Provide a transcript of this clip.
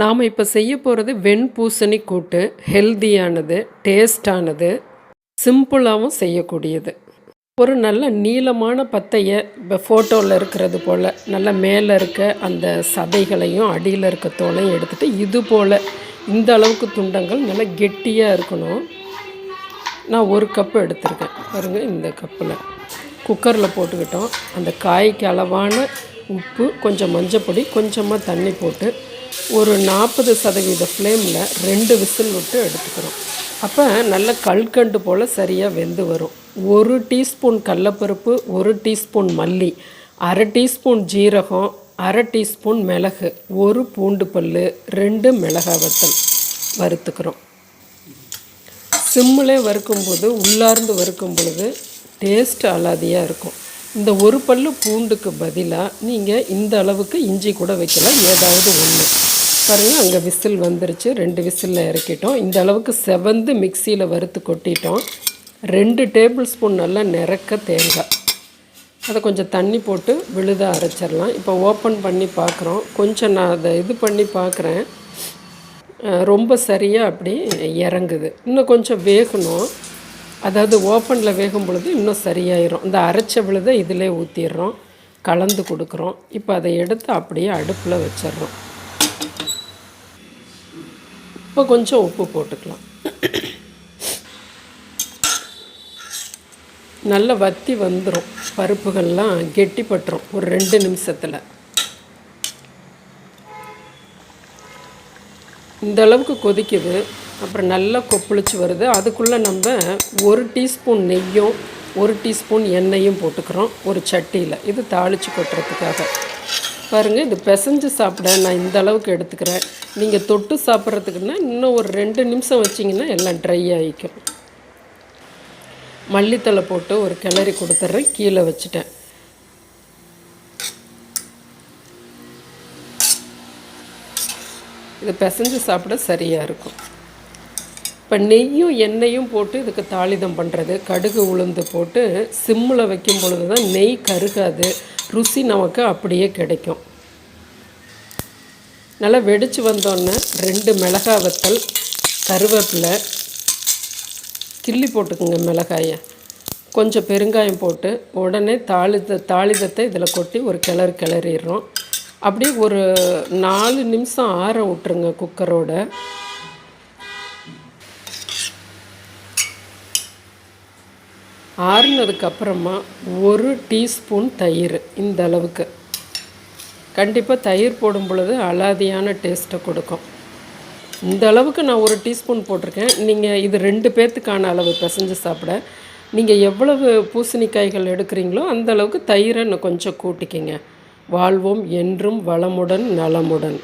நாம் இப்போ செய்ய போகிறது வெண்பூசணி கூட்டு ஹெல்தியானது டேஸ்டானது சிம்பிளாகவும் செய்யக்கூடியது. ஒரு நல்ல நீளமான பத்தையை இப்போ ஃபோட்டோவில் இருக்கிறது போல் நல்ல மேலே இருக்க அந்த சதைகளையும் அடியில் இருக்க தோலையும் எடுத்துகிட்டு இது போல் இந்த அளவுக்கு துண்டங்கள் நல்லா கெட்டியாக இருக்கணும். நான் ஒரு கப்பு எடுத்திருக்கேன். பாருங்கள் இந்த கப்பில் குக்கரில் போட்டுக்கிட்டோம். அந்த காய்க்கு அளவான உப்பு கொஞ்சம் மஞ்சப்பொடி கொஞ்சமாக தண்ணி போட்டு ஒரு நாற்பது சதவீத ஃப்ளேமில் ரெண்டு விசில் விட்டு எடுத்துக்கிறோம். அப்போ நல்ல கல்கண்டு போல் சரியாக வெந்து வரும். ஒரு டீஸ்பூன் கடலப்பருப்பு ஒரு டீஸ்பூன் மல்லி அரை டீஸ்பூன் ஜீரகம் அரை டீஸ்பூன் மிளகு ஒரு பூண்டு பல் ரெண்டு மிளகாய் வத்தல் வறுத்துக்கிறோம். சிம்மிலே வறுக்கும்போது உள்ளார்ந்து வறுக்கும் பொழுது டேஸ்ட் அலாதியாக இருக்கும். இந்த ஒரு பல்லு பூண்டுக்கு பதிலாக நீங்கள் இந்த அளவுக்கு இஞ்சி கூட வைக்கலாம். ஏதாவது ஒன்று பாருங்கள் அங்கே விசில் வந்துருச்சு. ரெண்டு விசிலில் இறக்கிட்டோம். இந்த அளவுக்கு செவந்து மிக்சியில் வறுத்து கொட்டிட்டோம். ரெண்டு டேபிள் ஸ்பூன் நல்லா நிறக்க தேங்காய். அதை கொஞ்சம் தண்ணி போட்டு விழுதாக அரைச்சிடலாம். இப்போ ஓப்பன் பண்ணி பார்க்குறோம் கொஞ்சம் நான் அதை இது பண்ணி பார்க்குறேன் ரொம்ப சரியாக அப்படி இறங்குது. இன்னும் கொஞ்சம் வேகணும். அதாவது ஓப்பனில் வேகும் பொழுது இன்னும் சரியாயிரும். இந்த அரைச்ச விழுதை இதிலே ஊற்றிடுறோம் கலந்து கொடுக்குறோம். இப்போ அதை எடுத்து அப்படியே அடுப்பில் வச்சிட்றோம். இப்போ கொஞ்சம் உப்பு போட்டுக்கலாம். நல்லா வத்தி வந்துடும் பருப்புகள்லாம் கெட்டிப்பட்டுரும். ஒரு ரெண்டு நிமிஷத்தில். இந்த அளவுக்கு கொதிக்குது. அப்புறம் நல்லா கொப்பளிச்சு வருது. அதுக்குள்ளே நம்ம ஒரு டீஸ்பூன் நெய்யும் ஒரு டீஸ்பூன் எண்ணெயும் போட்டுக்கிறோம். ஒரு சட்டியில். இது தாளித்து கொட்டுறதுக்காக. பாருங்கள் இது பிசைஞ்சு சாப்பிட நான் இந்த அளவுக்கு எடுத்துக்கிறேன். நீங்கள் தொட்டு சாப்பிட்றதுக்குன்னா இன்னும் ஒரு ரெண்டு நிமிஷம் வச்சிங்கன்னா எல்லாம் ட்ரை ஆகிக்கும் மல்லித்தலை போட்டு ஒரு கிளறி கொடுத்துட்றேன் கீழே வச்சுட்டேன். இது பிசைஞ்சு சாப்பிட சரியாக இருக்கும். இப்போ நெய்யும் எண்ணெயும் போட்டு இதுக்கு தாளிதம் பண்ணுறது கடுகு உளுந்து போட்டு சிம்மில் வைக்கும் பொழுது தான் நெய் கருகாது. ருசி நமக்கு அப்படியே கிடைக்கும். நல்லா வெடித்து வந்தோடனே ரெண்டு மிளகா வத்தல் கருவேப்பிலை கிள்ளி போட்டுக்குங்க மிளகாயை. கொஞ்சம் பெருங்காயம் போட்டு உடனே தாளித தாளிதத்தை இதில் கொட்டி ஒரு கிளறு கிளறிடுறோம். அப்படியே ஒரு நாலு நிமிஷம் ஆற விட்டுருங்க குக்கரோட ஆறுனதுக்கப்புறமா ஒரு டீஸ்பூன் தயிர் இந்த அளவுக்கு. கண்டிப்பாக தயிர் போடும் பொழுது அலாதியான டேஸ்ட்டை கொடுக்கும். இந்த அளவுக்கு நான் ஒரு டீஸ்பூன் போட்டிருக்கேன். நீங்கள் இது ரெண்டு பேர்த்துக்கான அளவு பிசைஞ்சு சாப்பிட. நீங்கள் எவ்வளவு பூசணிக்காய்கள் எடுக்கிறீங்களோ அந்த அளவுக்கு தயிரை இன்னும் கொஞ்சம் கூட்டிக்கிங்க. வாழ்வோம் என்றும் வளமுடன் நலமுடன்.